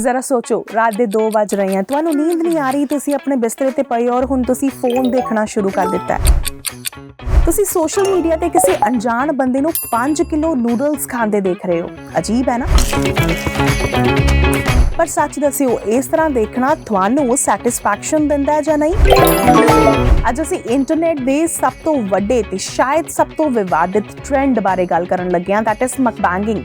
ਜ਼ਰਾ ਸੋਚੋ, ਰਾਤ ਦੇ 2 ਵਜ ਰਹੇ ਹਨ ਤੁਹਾਨੂੰ ਨੀਂਦ ਨਹੀਂ ਆ ਰਹੀ, ਤੁਸੀਂ ਆਪਣੇ ਬਿਸਤਰੇ ਤੇ ਪਏ ਹੋ ਔਰ ਹੁਣ ਤੁਸੀਂ ਫੋਨ ਦੇਖਣਾ ਸ਼ੁਰੂ ਕਰ ਦਿੱਤਾ ਹੈ। ਤੁਸੀਂ ਸੋਸ਼ਲ ਮੀਡੀਆ ਤੇ ਕਿਸੇ ਅਣਜਾਣ ਬੰਦੇ ਨੂੰ 5 ਕਿਲੋ ਨੂਡਲਸ ਖਾਂਦੇ ਦੇਖ ਰਹੇ ਹੋ। ਅਜੀਬ ਹੈ ਨਾ? ਪਰ ਸੱਚ ਦੱਸਿਓ, ਇਸ ਤਰ੍ਹਾਂ ਦੇਖਣਾ ਤੁਹਾਨੂੰ ਸੈਟੀਸਫੈਕਸ਼ਨ ਦਿੰਦਾ ਹੈ ਜਾਂ ਨਹੀਂ? ਅੱਜ ਅਸੀਂ ਇੰਟਰਨੈਟ ਦੇ ਸਭ ਤੋਂ ਵੱਡੇ ਤੇ ਸ਼ਾਇਦ ਸਭ ਤੋਂ ਵਿਵਾਦਿਤ ਟ੍ਰੈਂਡ ਬਾਰੇ ਗੱਲ ਕਰਨ ਲੱਗੇ ਹਾਂ। ਦੈਟ ਇਜ਼ ਮਕਬੈਂਗਿੰਗ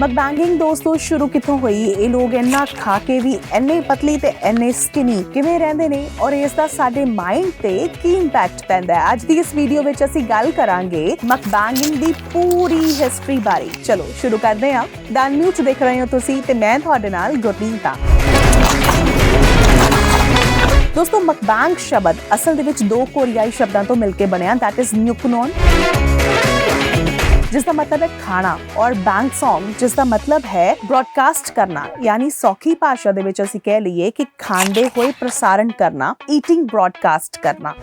ਮਕਬੈਂਗਿੰਗ ਦੋਸਤੋ, ਸ਼ੁਰੂ ਕਿੱਥੋਂ ਹੋਈ? ਇਹ ਲੋਕ ਇੰਨਾ ਖਾ ਕੇ ਵੀ ਇੰਨੇ ਪਤਲੀ ਤੇ ਇੰਨੇ ਸਕਿਨੀ ਕਿਵੇਂ ਰਹਿੰਦੇ ਨੇ? ਔਰ ਇਸ ਦਾ ਸਾਡੇ ਮਾਈਂਡ ਤੇ ਕੀ ਇੰਪੈਕਟ ਪੈਂਦਾ ਹੈ? ਅੱਜ ਦੀ ਇਸ ਵੀਡੀਓ ਵਿੱਚ ਅਸੀਂ ਗੱਲ ਕਰਾਂਗੇ ਮਕਬੈਂਗਿੰਗ ਦੀ ਪੂਰੀ ਹਿਸਟਰੀ ਬਾਰੇ। ਚਲੋ, ਸ਼ੁਰੂ ਕਰਦੇ ਹਾਂ। ਦਨ ਨਿਊਜ਼ ਦੇਖ ਰਹੇ ਹੋ ਤੁਸੀਂ ਤੇ ਮੈਂ ਤੁਹਾਡੇ ਨਾਲ ਗੁਰਦੀਪ ਹਾਂ। ਦੋਸਤੋ ਮਕਬੈਂਗ ਸ਼ਬਦ ਅਸਲ ਦੇ ਵਿੱਚ ਦੋ ਕੋਰੀਆਈ ਸ਼ਬਦਾਂ ਤੋਂ ਮਿਲ ਕੇ ਬਣਿਆ। ਦੈਟ ਇਜ਼ ਨਿਊਕਨੋਨ ਜਿਸ ਦਾ ਮਤਲਬ ਹੈ ਖਾਣਾ ਔਰ ਬੈਂਕ Song ਜਿਸ ਦਾ ਮਤਲਬ ਹੈ ਬ੍ਰੌਡਕਾਸਟ ਕਰਨਾ ਯਾਨੀ ਸੌਖੀ ਭਾਸ਼ਾ ਦੇ ਵਿੱਚ ਅਸੀਂ ਕਹਿ ਲਈਏ ਕਿ ਖਾਂਦੇ ਹੋਏ ਪ੍ਰਸਾਰਣ ਕਰਨਾ ਈਟਿੰਗ ਬ੍ਰੌਡਕਾਸਟ ਕਰਨਾ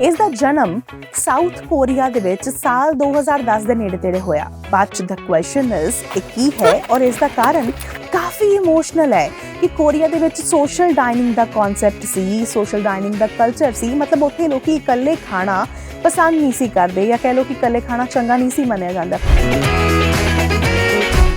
ਇਸ ਦਾ ਜਨਮ ਸਾਊਥ ਕੋਰੀਆ ਦੇ ਵਿੱਚ ਸਾਲ 2010 ਦੇ ਨੇੜੇ ਤੇੜੇ ਹੋਇਆ ਬਟ ਦ ਕੁਐਸਚਨ ਇਜ਼ ਇਹ ਕੀ ਹੈ ਔਰ ਇਸ ਦਾ ਕਾਰਨ ਕਾਫੀ ਇਮੋਸ਼ਨਲ ਹੈ ਕਿ ਕੋਰੀਆ ਦੇ ਵਿੱਚ ਸੋਸ਼ਲ ਡਾਈਨਿੰਗ ਦਾ ਕਨਸੈਪਟ ਸੀ ਸੋਸ਼ਲ ਡਾਈਨਿੰਗ ਦਾ ਕਲਚਰ ਸੀ ਮਤਲਬ ਉੱਥੇ ਲੋਕੀ ਇਕੱਲੇ ਖਾਣਾ ਪਸੰਦ ਨਹੀਂ ਸੀ ਕਰਦੇ ਜਾਂ ਕਹਿ ਲਓ ਕਿ ਇਕੱਲੇ ਖਾਣਾ ਚੰਗਾ ਨਹੀਂ ਸੀ ਮੰਨਿਆ ਜਾਂਦਾ।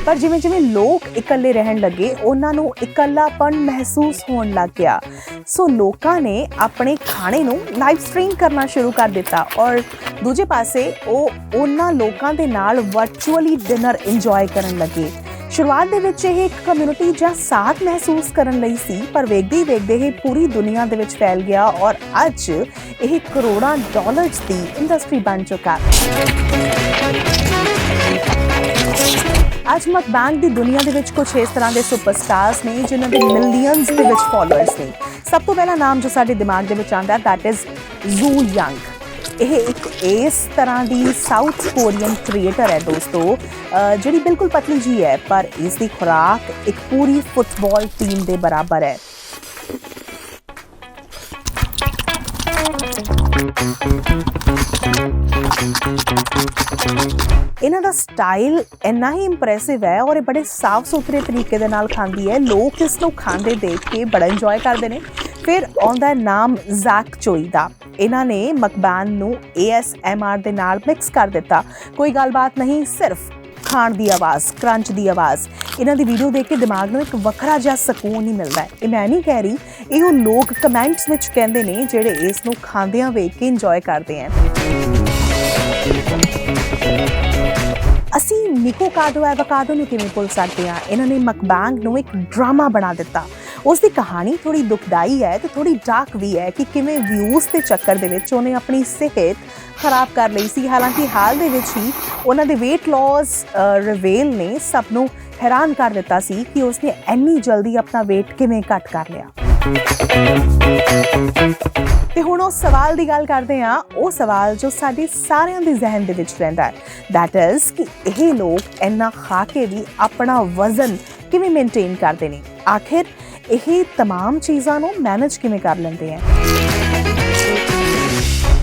ਪਰ ਜਿਵੇਂ ਜਿਵੇਂ ਲੋਕ ਇਕੱਲੇ ਰਹਿਣ ਲੱਗੇ, ਉਹਨਾਂ ਨੂੰ ਇਕੱਲਾਪਨ ਮਹਿਸੂਸ ਹੋਣ ਲੱਗ ਗਿਆ। ਸੋ ਲੋਕਾਂ ਨੇ ਆਪਣੇ ਖਾਣੇ ਨੂੰ ਲਾਈਵ ਸਟ੍ਰੀਮ ਕਰਨਾ ਸ਼ੁਰੂ ਕਰ ਦਿੱਤਾ ਔਰ ਦੂਜੇ ਪਾਸੇ ਉਹ ਉਹਨਾਂ ਲੋਕਾਂ ਦੇ ਨਾਲ ਵਰਚੁਅਲੀ ਡਿਨਰ ਇੰਜੋਏ ਕਰਨ ਲੱਗੇ। ਸ਼ੁਰੂਆਤ ਦੇ ਵਿੱਚ ਇਹ ਇੱਕ ਕਮਿਊਨਿਟੀ ਜਾਂ ਸਾਥ ਮਹਿਸੂਸ ਕਰਨ ਲਈ ਸੀ, ਪਰ ਵੇਖਦੇ ਹੀ ਵੇਖਦੇ ਇਹ ਪੂਰੀ ਦੁਨੀਆ ਦੇ ਵਿੱਚ ਫੈਲ ਗਿਆ ਔਰ ਅੱਜ ਇਹ ਕਰੋੜਾਂ ਡਾਲਰਸ ਦੀ ਇੰਡਸਟਰੀ ਬਣ ਚੁੱਕਾ ਅੱਜ ਮਕਬੈਂਗ ਦੀ ਦੁਨੀਆ ਦੇ ਵਿੱਚ ਕੁਝ ਇਸ ਤਰ੍ਹਾਂ ਦੇ ਸੁਪਰਸਟਾਰਸ ਨੇ, ਜਿਨ੍ਹਾਂ ਦੇ ਮਿਲੀਅਨਸ ਦੇ ਵਿੱਚ ਫਾਲੋਅਰਸ ਨੇ। ਸਭ ਤੋਂ ਪਹਿਲਾ ਨਾਮ ਜੋ ਸਾਡੇ ਦਿਮਾਗ ਦੇ ਵਿੱਚ ਆਉਂਦਾ ਹੈ ਦੈਟ ਇਜ਼ ਜ਼ੂ ਯੰਗ ਇਹ ਇੱਕ ਇਸ ਤਰ੍ਹਾਂ ਦੀ ਸਾਊਥ ਕੋਰੀਅਨ ਕ੍ਰੀਏਟਰ ਹੈ ਦੋਸਤੋ ਅਹ ਜਿਹੜੀ ਬਿਲਕੁਲ ਪਤਲੀ ਜੀ ਹੈ, ਪਰ ਇਸ ਦੀ ਖੁਰਾਕ ਇੱਕ ਪੂਰੀ ਫੁੱਟਬਾਲ ਟੀਮ ਦੇ ਬਰਾਬਰ ਹੈ। ਇਹਨਾਂ ਦਾ ਸਟਾਈਲ ਇੰਨਾ ਹੀ ਇੰਪ੍ਰੈਸਿਵ ਹੈ ਔਰ ਇਹ ਬੜੇ ਸਾਫ਼ ਸੁਥਰੇ ਤਰੀਕੇ ਦੇ ਨਾਲ ਖਾਂਦੀ ਹੈ। ਲੋਕ ਇਸ ਨੂੰ ਖਾਂਦੇ ਦੇਖ ਕੇ ਬੜਾ ਇੰਜੋਏ ਕਰਦੇ ਨੇ। ਫਿਰ ਆਉਂਦਾ ਨਾਮ ਜ਼ੈਕ ਚੋਈ ਦਾ। ਇਹਨਾਂ ਨੇ ਮਕਬਾਨ ਨੂੰ ASMR ਦੇ ਨਾਲ ਮਿਕਸ ਕਰ ਦਿੱਤਾ। ਕੋਈ ਗੱਲਬਾਤ ਨਹੀਂ, ਸਿਰਫ ਖਾਣ ਦੀ ਆਵਾਜ਼ ਕਰੰਚ ਦੀ ਆਵਾਜ਼। ਇਹਨਾਂ ਦੀ ਵੀਡੀਓ ਦੇਖ ਕੇ ਦਿਮਾਗ ਨੂੰ ਇੱਕ ਵੱਖਰਾ ਜਿਹਾ ਸਕੂਨ ਹੀ ਮਿਲਦਾ ਹੈ। ਇਹ ਮੈਂ ਨਹੀਂ ਕਹਿ ਰਹੀ, ਇਹ ਉਹ ਲੋਕ ਕਮੈਂਟਸ ਵਿੱਚ ਕਹਿੰਦੇ ਨੇ ਜਿਹੜੇ ਇਸ ਨੂੰ ਖਾਂਦਿਆਂ ਵੇਖ ਕੇ ਇੰਜੋਏ ਕਰਦੇ ਹਨ ਅਸੀਂ ਨਿਕੋ ਕਾਡੋ ਐਵੋਕਾਡੋ ਨੂੰ ਕਿਵੇਂ ਭੁੱਲ ਸਕਦੇ ਹਾਂ? ਇਹਨਾਂ ਨੇ ਮਕਬੈਂਗ ਨੂੰ ਇੱਕ ਡਰਾਮਾ ਬਣਾ ਦਿੱਤਾ। ਉਸ ਦੀ ਕਹਾਣੀ ਥੋੜੀ ਦੁਖਦਾਈ ਹੈ ਤੇ ਥੋੜੀ ਡਾਰਕ ਵੀ ਹੈ ਕਿ ਕਿਵੇਂ ਵਿਊਜ਼ ਦੇ ਚੱਕਰ ਦੇ ਵਿੱਚ ਉਹਨੇ ਆਪਣੀ ਸਿਹਤ ਖਰਾਬ ਕਰ ਲਈ ਸੀ। ਹਾਲਾਂਕਿ ਹਾਲ ਦੇ ਵਿੱਚ ਹੀ ਉਹਨਾਂ ਦੇ weight loss ਰਿਵੇਲ ਨੇ ਸਭ ਨੂੰ ਹੈਰਾਨ ਕਰ ਦਿੱਤਾ ਸੀ ਕਿ ਉਸਨੇ ਇੰਨੀ ਜਲਦੀ ਆਪਣਾ weight ਕਿਵੇਂ ਘਟ ਕਰ ਲਿਆ। ਤੇ ਹੁਣ ਉਸ ਸਵਾਲ ਦੀ ਗੱਲ ਕਰਦੇ ਹਾਂ। ਉਹ ਸਵਾਲ ਜੋ ਸਾਡੇ ਸਾਰਿਆਂ ਦੇ ਜ਼ਿਹਨ ਦੇ ਵਿੱਚ ਰਹਿੰਦਾ ਹੈ। ਦੈਟ ਇਜ਼ ਕਿ ਇਹ ਲੋਕ ਇੰਨਾ ਖਾ ਕੇ ਵੀ ਆਪਣਾ ਵਜ਼ਨ ਕਿਵੇਂ ਮੇਨਟੇਨ ਕਰਦੇ ਨੇ? ਆਖਿਰ ਇਹ तमाम ਚੀਜ਼ਾਂ ਨੂੰ ਮੈਨੇਜ ਕਿਵੇਂ ਕਰ ਲੈਂਦੇ ਹੈ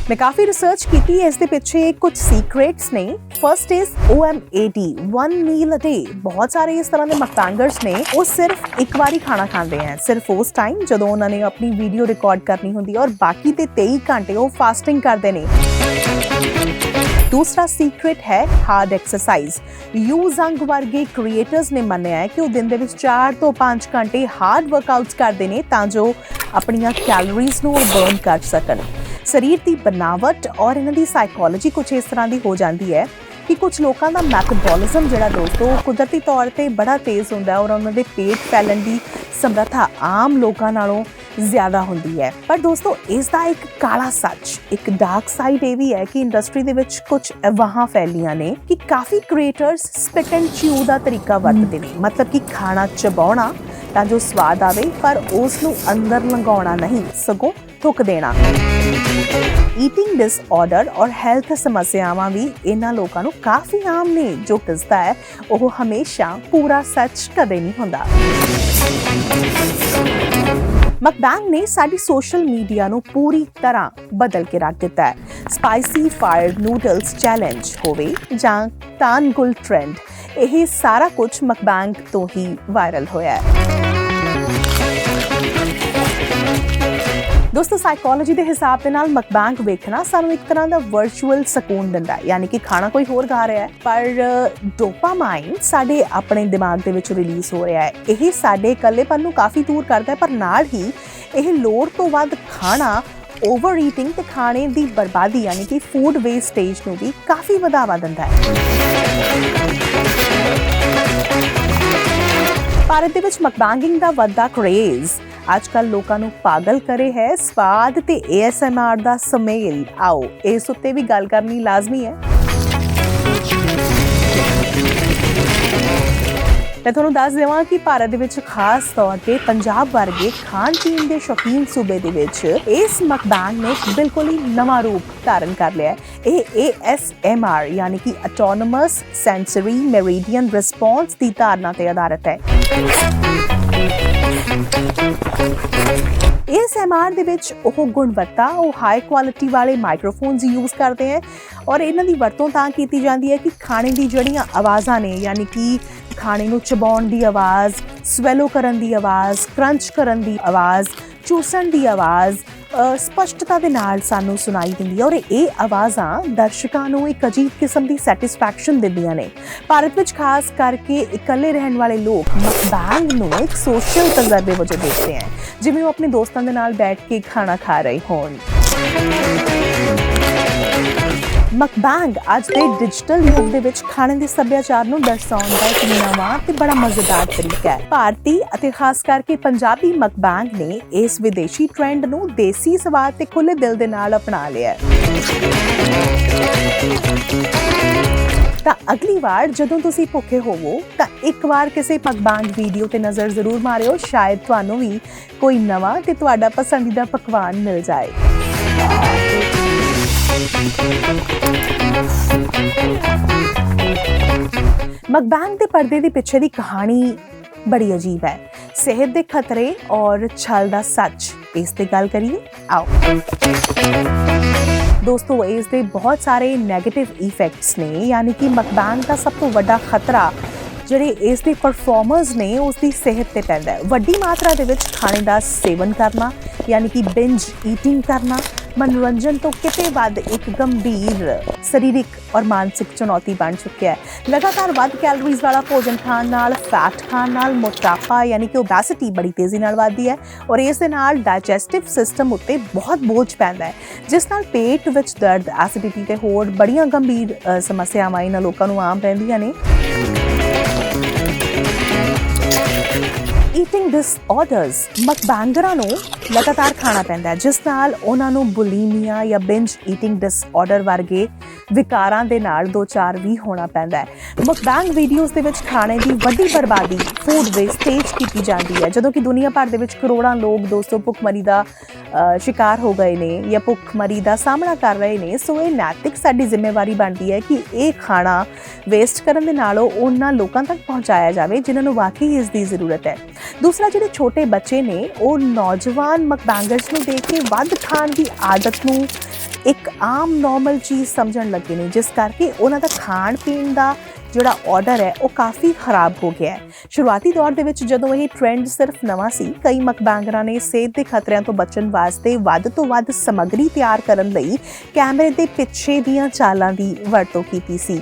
ਮੈਂ ਕਾਫੀ ਰਿਸਰਚ ਕੀਤੀ ਹੈ ਇਸ ਦੇ ਪਿੱਛੇ ਕੁਝ ਸੀਕ੍ਰੇਟਸ ਨੇ first is OMAD one meal a day ਬਹੁਤ ਸਾਰੇ ਇਸ ਤਰ੍ਹਾਂ ਦੇ ਮਕਤਾਂਗਰਸ ਨੇ ਉਹ ਸਿਰਫ ਇੱਕ ਵਾਰੀ ਖਾਣਾ ਖਾਂਦੇ ਹਨ ਸਿਰਫ ਉਸ ਟਾਈਮ ਜਦੋਂ ਉਹਨਾਂ ਨੇ ਆਪਣੀ ਵੀਡੀਓ ਰਿਕਾਰਡ ਕਰਨੀ ਹੁੰਦੀ ਹੈ ਔਰ ਬਾਕੀ ਤੇ 23 ਘੰਟੇ ਉਹ ਫਾਸਟਿੰਗ ਕਰਦੇ ਨੇ ਦੂਸਰਾ ਸੀਕ੍ਰੇਟ ਹੈ ਹਾਰਡ ਐਕਸਰਸਾਈਜ਼ ਯੂ ਜ਼ੰਗ ਵਰਗੇ ਕ੍ਰੀਏਟਰਸ ਨੇ ਮੰਨਿਆ ਹੈ ਕਿ ਉਹ ਦਿਨ ਦੇ ਵਿੱਚ 4 ਤੋਂ 5 ਘੰਟੇ ਹਾਰਡ ਵਰਕਆਊਟਸ ਕਰਦੇ ਨੇ ਤਾਂ ਜੋ ਆਪਣੀਆਂ ਕੈਲਰੀਜ਼ ਨੂੰ ਉਹ ਬਰਨ ਕਰ ਸਕਣ। ਸਰੀਰ ਦੀ ਬਨਾਵਟ ਔਰ ਇਹਨਾਂ ਦੀ ਸਾਈਕੋਲੋਜੀ ਕੁਝ ਇਸ ਤਰ੍ਹਾਂ ਦੀ ਹੋ ਜਾਂਦੀ ਹੈ ਕਿ ਕੁਝ ਲੋਕਾਂ ਦਾ ਮੈਟਾਬੋਲਿਜ਼ਮ ਜਿਹੜਾ ਦੋਸਤੋ, ਉਹ ਕੁਦਰਤੀ ਤੌਰ ਤੇ ਬੜਾ ਤੇਜ਼ ਹੁੰਦਾ ਔਰ ਉਹਨਾਂ ਦੇ ਪੇਟ ਫੈਲਣ ਦੀ ਸਮਰੱਥਾ ਆਮ ਲੋਕਾਂ ਨਾਲੋਂ ਜ਼ਿਆਦਾ ਹੁੰਦੀ ਹੈ। ਪਰ ਦੋਸਤੋ ਇਸ ਦਾ ਇੱਕ ਕਾਲਾ ਸੱਚ, ਇੱਕ ਡਾਰਕ ਸਾਈਡ ਇਹ ਵੀ ਹੈ ਕਿ ਇੰਡਸਟਰੀ ਦੇ ਵਿੱਚ ਕੁਝ ਅਵਾਹਾਂ ਫੈਲੀਆਂ ਨੇ ਕਿ ਕਾਫੀ ਕ੍ਰੀਏਟਰਸ ਸਪਿਟ ਐਂਡ ਚਿਊ ਦਾ ਤਰੀਕਾ ਵਰਤਦੇ ਨੇ। ਮਤਲਬ ਕਿ ਖਾਣਾ ਚਬਾਉਣਾ ਤਾਂ ਜੋ ਸਵਾਦ ਆਵੇ, ਪਰ ਉਸ ਨੂੰ ਅੰਦਰ ਲੰਘਾਉਣਾ ਨਹੀਂ, ਸਗੋਂ ਥੁੱਕ ਦੇਣਾ। ਈਟਿੰਗ ਡਿਸਆਰਡਰ ਔਰ ਹੈਲਥ ਸਮੱਸਿਆਵਾਂ ਵੀ ਇਹਨਾਂ ਲੋਕਾਂ ਨੂੰ ਕਾਫੀ ਆਮ ਨੇ। ਜੋ ਦਿਸਦਾ ਹੈ, ਉਹ ਹਮੇਸ਼ਾ ਪੂਰਾ ਸੱਚ ਕਦੇ ਨਹੀਂ ਹੁੰਦਾ। ਮਕਬੈਂਗ ਨੇ ਸਾਡੀ ਸੋਸ਼ਲ ਮੀਡੀਆ ਨੂੰ ਪੂਰੀ ਤਰ੍ਹਾਂ ਬਦਲ ਕੇ ਰੱਖ ਦਿੱਤਾ ਹੈ। ਸਪਾਈਸੀ ਫਾਇਰ ਨੂਡਲਸ ਚੈਲੰਜ ਹੋਵੇ ਜਾਂ ਤਾਨਗੁਲ ਟ੍ਰੈਂਡ, ਇਹ ਸਾਰਾ ਕੁਝ ਮਕਬੈਂਗ ਤੋਂ ਹੀ ਵਾਇਰਲ ਹੋਇਆ ਹੈ। ਦੋਸਤੋ ਸਾਈਕੋਲੋਜੀ ਦੇ ਹਿਸਾਬ ਦੇ ਨਾਲ ਮਕਬੈਂਗ ਵੇਖਣਾ ਸਾਨੂੰ ਇੱਕ ਤਰ੍ਹਾਂ ਦਾ ਵਰਚੁਅਲ ਸਕੂਨ ਦਿੰਦਾ ਹੈ। ਯਾਨੀ ਕਿ ਖਾਣਾ ਕੋਈ ਹੋਰ ਖਾ ਰਿਹਾ ਹੈ, ਪਰ ਡੋਪਾਮਾਈਨ ਸਾਡੇ ਆਪਣੇ ਦਿਮਾਗ ਦੇ ਵਿੱਚ ਰਿਲੀਜ਼ ਹੋ ਰਿਹਾ ਹੈ। ਇਹ ਸਾਡੇ ਇਕੱਲੇਪਨ ਨੂੰ ਕਾਫੀ ਦੂਰ ਕਰਦਾ ਹੈ, ਪਰ ਨਾਲ ਹੀ ਇਹ ਲੋੜ ਤੋਂ ਵੱਧ ਖਾਣਾ ਓਵਰ ਈਟਿੰਗ ਤੇ ਖਾਣੇ ਦੀ ਬਰਬਾਦੀ ਯਾਨੀ ਕਿ ਫੂਡ ਵੇਸਟੇਜ ਨੂੰ ਵੀ ਕਾਫੀ ਵਧਾਵਾ ਦਿੰਦਾ ਹੈ। ਭਾਰਤ ਦੇ ਵਿੱਚ ਮਕਬਾਂਗਿੰਗ ਦਾ ਵੱਧਦਾ ਕਰੇਜ਼ ਅੱਜ ਕੱਲ ਲੋਕਾਂ ਨੂੰ ਪਾਗਲ ਕਰੇ ਹੈ ਸਵਾਦ ਤੇ ASMR ਦਾ ਸਮੇਲ। ਆਓ, ਇਸ ਉੱਤੇ ਵੀ ਗੱਲ ਕਰਨੀ ਲਾਜ਼ਮੀ ਹੈ। ਮੈਂ ਤੁਹਾਨੂੰ ਦੱਸ ਦੇਵਾਂ ਕਿ ਭਾਰਤ ਦੇ ਵਿੱਚ ਖਾਸ ਤੌਰ ਤੇ ਪੰਜਾਬ ਵਰਗੇ ਖਾਣ ਪੀਣ ਦੇ ਸ਼ੌਕੀਨ ਸੂਬੇ ਦੇ ਵਿੱਚ ਇਸ ਮਕਬਾਨ ਨੇ ਬਿਲਕੁਲ ਹੀ ਨਵਾਂ ਰੂਪ ਧਾਰਨ ਕਰ ਲਿਆ ਹੈ। ਇਹ ASMR ਯਾਨੀ ਕਿ ਆਟੋਨੋਮਸ ਸੈਂਸਰੀ ਮੈਰੀਡੀਅਨ ਰਿਸਪੌਂਸ ਦੀ ਧਾਰਨਾ ਤੇ ਆਧਾਰਿਤ ਹੈ। ਇਸ ਐਮਆਰ ਦੇ ਵਿੱਚ ਉਹ ਗੁਣਵੱਤਾ, ਉਹ ਹਾਈ ਕੁਆਲਿਟੀ ਵਾਲੇ ਮਾਈਕਰੋਫੋਨਸ ਯੂਜ਼ ਕਰਦੇ ਹੈ ਔਰ ਇਹਨਾਂ ਦੀ ਵਰਤੋਂ ਤਾਂ ਕੀਤੀ ਜਾਂਦੀ ਹੈ ਕਿ ਖਾਣੇ ਦੀ ਜਿਹੜੀਆਂ ਆਵਾਜ਼ਾਂ ਨੇ, ਯਾਨੀ ਕਿ ਖਾਣੇ ਨੂੰ ਚਬਾਉਣ ਦੀ ਆਵਾਜ਼ ਸਵੈਲੋ ਕਰਨ ਦੀ ਆਵਾਜ਼ ਕਰੰਚ ਕਰਨ ਦੀ ਆਵਾਜ਼, ਚੂਸਣ ਦੀ ਆਵਾਜ਼ ਸਪਸ਼ਟਤਾ ਦੇ ਨਾਲ ਸਾਨੂੰ ਸੁਣਾਈ ਦਿੰਦੀ ਹੈ ਔਰ ਇਹ ਆਵਾਜ਼ਾਂ ਦਰਸ਼ਕਾਂ ਨੂੰ ਇੱਕ ਅਜੀਬ ਕਿਸਮ ਦੀ ਸੈਟੀਸਫੈਕਸ਼ਨ ਦਿੰਦੀਆਂ ਨੇ। ਭਾਰਤ ਵਿੱਚ ਖਾਸ ਕਰਕੇ ਇਕੱਲੇ ਰਹਿਣ ਵਾਲੇ ਲੋਕ ਮਕਬਾਂਗ ਨੂੰ ਇੱਕ ਸੋਸ਼ਲ ਤਜਰਬੇ ਵਜੋਂ ਦੇਖਦੇ ਹਨ ਜਿਵੇਂ ਉਹ ਆਪਣੇ ਦੋਸਤਾਂ ਦੇ ਨਾਲ ਬੈਠ ਕੇ ਖਾਣਾ ਖਾ ਰਹੇ ਹੋਣ। ਮਕਬਾਂਗ ਅੱਜ ਦੇ ਡਿਜੀਟਲ ਯੁੱਗ ਦੇ ਵਿੱਚ ਖਾਣੇ ਦੇ ਸੱਭਿਆਚਾਰ ਨੂੰ ਦਰਸਾਉਣ ਦਾ ਇੱਕ ਨਵਾਂ ਤੇ ਬੜਾ ਮਜ਼ੇਦਾਰ ਤਰੀਕਾ ਹੈ। ਭਾਰਤੀ ਅਤੇ ਖਾਸ ਕਰਕੇ ਪੰਜਾਬੀ ਮਕਬਾਂਗ ਨੇ ਇਸ ਵਿਦੇਸ਼ੀ ਟ੍ਰੈਂਡ ਨੂੰ ਦੇਸੀ ਸਵਾਦ ਤੇ ਖੁੱਲੇ ਦਿਲ ਦੇ ਨਾਲ ਅਪਣਾ ਲਿਆ ਹੈ। ਤਾਂ ਅਗਲੀ ਵਾਰ ਜਦੋਂ ਤੁਸੀਂ ਭੁੱਖੇ ਹੋਵੋ, ਤਾਂ ਇੱਕ ਵਾਰ ਕਿਸੇ ਮਕਬਾਂਗ ਵੀਡੀਓ ਤੇ ਨਜ਼ਰ ਜ਼ਰੂਰ ਮਾਰਿਓ। ਸ਼ਾਇਦ ਤੁਹਾਨੂੰ ਵੀ ਕੋਈ ਨਵਾਂ ਤੇ ਤੁਹਾਡਾ ਪਸੰਦੀਦਾ ਪਕਵਾਨ ਮਿਲ ਜਾਏ। ਮਕਬਾਂਗ ਦੇ ਪਰਦੇ ਦੇ ਪਿੱਛੇ ਦੀ ਕਹਾਣੀ ਬੜੀ ਅਜੀਬ ਹੈ ਸਿਹਤ ਦੇ ਖਤਰੇ ਔਰ ਛਲ ਦਾ ਸੱਚ ਇਸ ਤੇ ਗੱਲ ਕਰੀਏ ਆਓ ਦੋਸਤੋ ਇਸ ਦੇ ਬਹੁਤ ਸਾਰੇ 네ਗੇਟਿਵ ਇਫੈਕਟਸ ਨੇ ਯਾਨੀ ਕਿ ਮਕਬਾਂਗ ਦਾ ਸਭ ਤੋਂ ਵੱਡਾ ਖਤਰਾ ਜਿਹੜੇ ਇਸ ਦੇ ਪਰਫਾਰਮਰਸ ਨੇ ਉਸ ਦੀ ਸਿਹਤ ਤੇ ਪੈਂਦਾ ਹੈ ਵੱਡੀ ਮਾਤਰਾ ਦੇ ਵਿੱਚ ਖਾਣੇ ਦਾ ਸੇਵਨ ਕਰਨਾ ਯਾਨੀ ਕਿ ਬਿੰਜ ਈਟਿੰਗ ਕਰਨਾ ਮਨੋਰੰਜਨ ਤੋਂ ਕਿਤੇ ਵੱਧ ਇੱਕ ਗੰਭੀਰ ਸਰੀਰਕ ਔਰ ਮਾਨਸਿਕ ਚੁਣੌਤੀ ਬਣ ਚੁੱਕਿਆ ਹੈ ਲਗਾਤਾਰ ਵੱਧ ਕੈਲਰੀਜ਼ ਵਾਲਾ ਭੋਜਨ ਖਾਣ ਨਾਲ ਫੈਟ ਖਾਣ ਨਾਲ ਮੋਟਾਪਾ ਯਾਨੀ ਕਿ ਓਬੈਸਿਟੀ ਬੜੀ ਤੇਜ਼ੀ ਨਾਲ ਵੱਧਦੀ ਹੈ ਔਰ ਇਸ ਦੇ ਨਾਲ ਡਾਈਜੈਸਟਿਵ ਸਿਸਟਮ ਉੱਤੇ ਬਹੁਤ ਬੋਝ ਪੈਂਦਾ ਹੈ ਜਿਸ ਨਾਲ ਪੇਟ ਵਿੱਚ ਦਰਦ ਐਸਿਡਿਟੀ ਤੇ ਹੋਰ ਬੜੀਆਂ ਗੰਭੀਰ ਸਮੱਸਿਆਵਾਂ ਇਹਨਾਂ ਲੋਕਾਂ ਨੂੰ ਆਮ ਰਹਿੰਦੀਆਂ ਨੇ ਈਟਿੰਗ ਡਿਸਆਰਡਰਸ ਮਕਬੈਂਗਰਾਂ ਨੂੰ ਲਗਾਤਾਰ ਖਾਣਾ ਪੈਂਦਾ ਹੈ। ਜਿਸ ਨਾਲ ਉਹਨਾਂ ਨੂੰ ਬੁਲੀਮੀਆ ਜਾਂ ਬਿੰਜ ਈਟਿੰਗ ਡਿਸਆਰਡਰ ਵਰਗੇ ਵਿਕਾਰਾਂ ਦੇ ਨਾਲ ਦੋ ਚਾਰ ਵੀ ਹੋਣਾ ਪੈਂਦਾ ਹੈ। ਮਕਬੈਂਗ ਵੀਡੀਓਜ਼ ਦੇ ਵਿੱਚ ਖਾਣੇ ਦੀ ਵੱਡੀ ਬਰਬਾਦੀ ਫੂਡ ਵੇਸਟੇਜ ਕੀਤੀ ਜਾਂਦੀ ਹੈ। ਜਦੋਂ ਕਿ ਦੁਨੀਆ ਭਰ ਦੇ ਵਿੱਚ ਕਰੋੜਾਂ ਲੋਕ ਦੋਸਤੋ ਭੁੱਖਮਰੀ ਦਾ ਸ਼ਿਕਾਰ ਹੋ ਗਏ ਨੇ ਜਾਂ ਭੁੱਖਮਰੀ ਦਾ ਸਾਹਮਣਾ ਕਰ ਰਹੇ ਨੇ, ਸੋ ਇਹ ਨੈਤਿਕ ਸਾਡੀ ਜ਼ਿੰਮੇਵਾਰੀ ਬਣਦੀ ਹੈ ਕਿ ਇਹ ਖਾਣਾ ਵੇਸਟ ਕਰਨ ਦੇ ਨਾਲੋਂ ਉਹਨਾਂ ਲੋਕਾਂ ਤੱਕ ਪਹੁੰਚਾਇਆ ਜਾਵੇ, ਜਿਨ੍ਹਾਂ ਨੂੰ ਵਾਕਈ ਇਸ ਦੀ ਜ਼ਰੂਰਤ ਹੈ। ਦੂਸਰਾ, ਜਿਹੜੇ ਛੋਟੇ ਬੱਚੇ ਨੇ, ਉਹ ਨੌਜਵਾਨ ਮਕਬੈਂਗਰਸ ਨੂੰ ਦੇਖ ਕੇ ਵੱਧ ਖਾਣ ਦੀ ਆਦਤ ਨੂੰ ਇੱਕ ਆਮ ਨਾਰਮਲ ਚੀਜ਼ ਸਮਝਣ ਲੱਗੇ ਨੇ, ਜਿਸ ਕਰਕੇ ਉਹਨਾਂ ਦਾ ਖਾਣ ਪੀਣ ਦਾ ਜਿਹੜਾ ਆਰਡਰ ਹੈ, ਉਹ ਕਾਫੀ ਖਰਾਬ ਹੋ ਗਿਆ ਹੈ। ਸ਼ੁਰੂਆਤੀ ਦੌਰ ਦੇ ਵਿੱਚ ਜਦੋਂ ਇਹ ਟ੍ਰੈਂਡ ਸਿਰਫ ਨਵਾਂ ਸੀ, ਕਈ ਮਕਬਾਂਗਰਾਂ ਨੇ ਸਿਹਤ ਦੇ ਖਤਰਿਆਂ ਤੋਂ ਬਚਣ ਵਾਸਤੇ ਵੱਧ ਤੋਂ ਵੱਧ ਸਮੱਗਰੀ ਤਿਆਰ ਕਰਨ ਲਈ ਕੈਮਰੇ ਦੇ ਪਿੱਛੇ ਦੀਆਂ ਚਾਲਾਂ ਦੀ ਵਰਤੋਂ ਕੀਤੀ ਸੀ।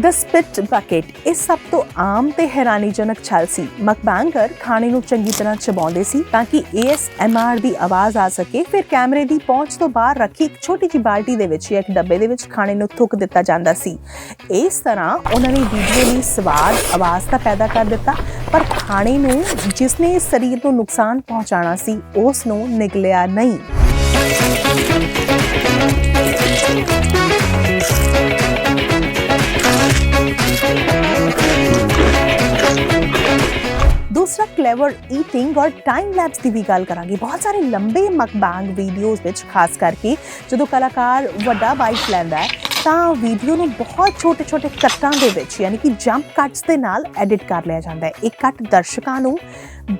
ਦ ਸਪਿਟ ਬਕਟ ਇਹ ਸਭ ਤੋਂ ਆਮ ਤੇ ਹੈਰਾਨੀਜਨਕ ਛਲ ਸੀ। ਮਕਬੈਂਗਰ ਖਾਣੇ ਨੂੰ ਚੰਗੀ ਤਰ੍ਹਾਂ ਚਬਾਉਂਦੇ ਸੀ ਤਾਂ ਕਿ ASMR ਦੀ ਆਵਾਜ਼ ਆ ਸਕੇ। ਫਿਰ ਕੈਮਰੇ ਦੀ ਪਹੁੰਚ ਤੋਂ ਬਾਹਰ ਰੱਖੀ ਇੱਕ ਛੋਟੀ ਜਿਹੀ ਬਾਲਟੀ ਦੇ ਵਿੱਚ ਜਾਂ ਇੱਕ ਡੱਬੇ ਦੇ ਵਿੱਚ ਖਾਣੇ ਨੂੰ ਥੁੱਕ ਦਿੱਤਾ ਜਾਂਦਾ ਸੀ। ਇਸ ਤਰ੍ਹਾਂ ਉਹਨਾਂ ਨੇ ਵੀਡੀਓ ਲਈ ਸਵਾਦ ਆਵਾਜ਼ ਤਾਂ ਪੈਦਾ ਕਰ ਦਿੱਤਾ, ਪਰ ਖਾਣੇ ਨੂੰ ਜਿਸ ਨੇ ਸਰੀਰ ਨੂੰ ਨੁਕਸਾਨ ਪਹੁੰਚਾਉਣਾ ਸੀ ਉਸ ਨੂੰ ਨਿਗਲਿਆ ਨਹੀਂ। ਦੂਸਰਾ ਕਲੇਵਰ ਈਟਿੰਗ ਔਰ ਟਾਈਮ ਲੈਪਸ ਦੀ ਵੀ ਗੱਲ ਕਰਾਂਗੇ। ਬਹੁਤ ਸਾਰੇ ਲੰਬੇ ਮਕਬਾਂਗ ਵੀਡੀਓਜ਼ ਵਿੱਚ ਖਾਸ ਕਰਕੇ ਜਦੋਂ ਕਲਾਕਾਰ ਵੱਡਾ ਬਾਈਟ ਲੈਂਦਾ ਹੈ, ਤਾਂ ਵੀਡੀਓ ਨੂੰ ਬਹੁਤ ਛੋਟੇ-ਛੋਟੇ ਕੱਟਾਂ ਦੇ ਵਿੱਚ, ਯਾਨੀ ਕਿ ਜੰਪ ਕੱਟਸ ਦੇ ਨਾਲ ਐਡਿਟ ਕਰ ਲਿਆ ਜਾਂਦਾ ਹੈ। ਇਹ ਕੱਟ ਦਰਸ਼ਕਾਂ ਨੂੰ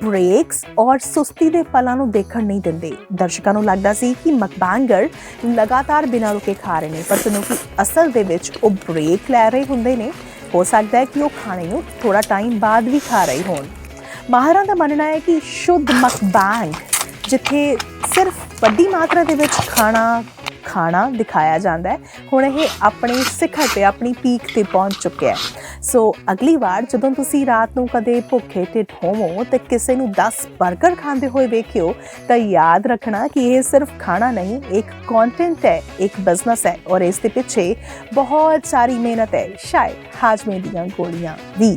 ਬ੍ਰੇਕਸ ਔਰ ਸੁਸਤੀ ਦੇ ਪਲਾਂ ਨੂੰ ਦੇਖਣ ਨਹੀਂ ਦਿੰਦੇ। ਦਰਸ਼ਕਾਂ ਨੂੰ ਲੱਗਦਾ ਸੀ ਕਿ ਮਕਬਾਂਗਰ ਲਗਾਤਾਰ ਬਿਨਾਂ ਰੁਕੇ ਖਾ ਰਹੇ ਨੇ, ਪਰ ਤੁਹਾਨੂੰ ਕਿ ਅਸਲ ਦੇ ਵਿੱਚ ਉਹ ਬ੍ਰੇਕ ਲੈ ਰਹੇ ਹੁੰਦੇ ਨੇ। ਹੋ ਸਕਦਾ ਹੈ ਕਿ ਉਹ ਖਾਣੇ ਨੂੰ ਥੋੜਾ ਟਾਈਮ ਬਾਅਦ ਵੀ ਖਾ ਰਹੇ ਹੋਣ। ਮਾਹਰਾਂ ਦਾ ਮੰਨਣਾ ਹੈ ਕਿ ਸ਼ੁੱਧ ਮਕਬਾਂਗ, ਜਿੱਥੇ ਸਿਰਫ ਵੱਡੀ ਮਾਤਰਾ ਦੇ ਵਿੱਚ ਖਾਣਾ ਖਾਣਾ ਦਿਖਾਇਆ ਜਾਂਦਾ ਹੈ, ਹੁਣ ਇਹ ਆਪਣੇ ਸਿਖਰ ਤੇ, ਆਪਣੀ ਪੀਕ ਤੇ ਪਹੁੰਚ ਚੁੱਕਿਆ ਹੈ। ਸੋ ਅਗਲੀ ਵਾਰ ਜਦੋਂ ਤੁਸੀਂ ਰਾਤ ਨੂੰ ਕਦੇ ਭੁੱਖੇ ਢਿੱਡ ਹੋਵੋ ਤੇ ਕਿਸੇ ਨੂੰ 10 버ਗਰ ਖਾਂਦੇ ਹੋਏ ਵੇਖਿਓ, ਤਾਂ ਯਾਦ ਰੱਖਣਾ ਕਿ ਇਹ ਸਿਰਫ ਖਾਣਾ ਨਹੀਂ, ਇੱਕ ਕੰਟੈਂਟ ਹੈ, ਇੱਕ ਬਿਜ਼ਨਸ ਹੈ ਔਰ ਇਸ ਦੇ ਪਿੱਛੇ ਬਹੁਤ ਸਾਰੀ ਮਿਹਨਤ ਹੈ, ਸ਼ਾਇਦ ਹਾਜ਼ਮੇ ਦੀਆਂ ਗੋਲੀਆਂ ਵੀ।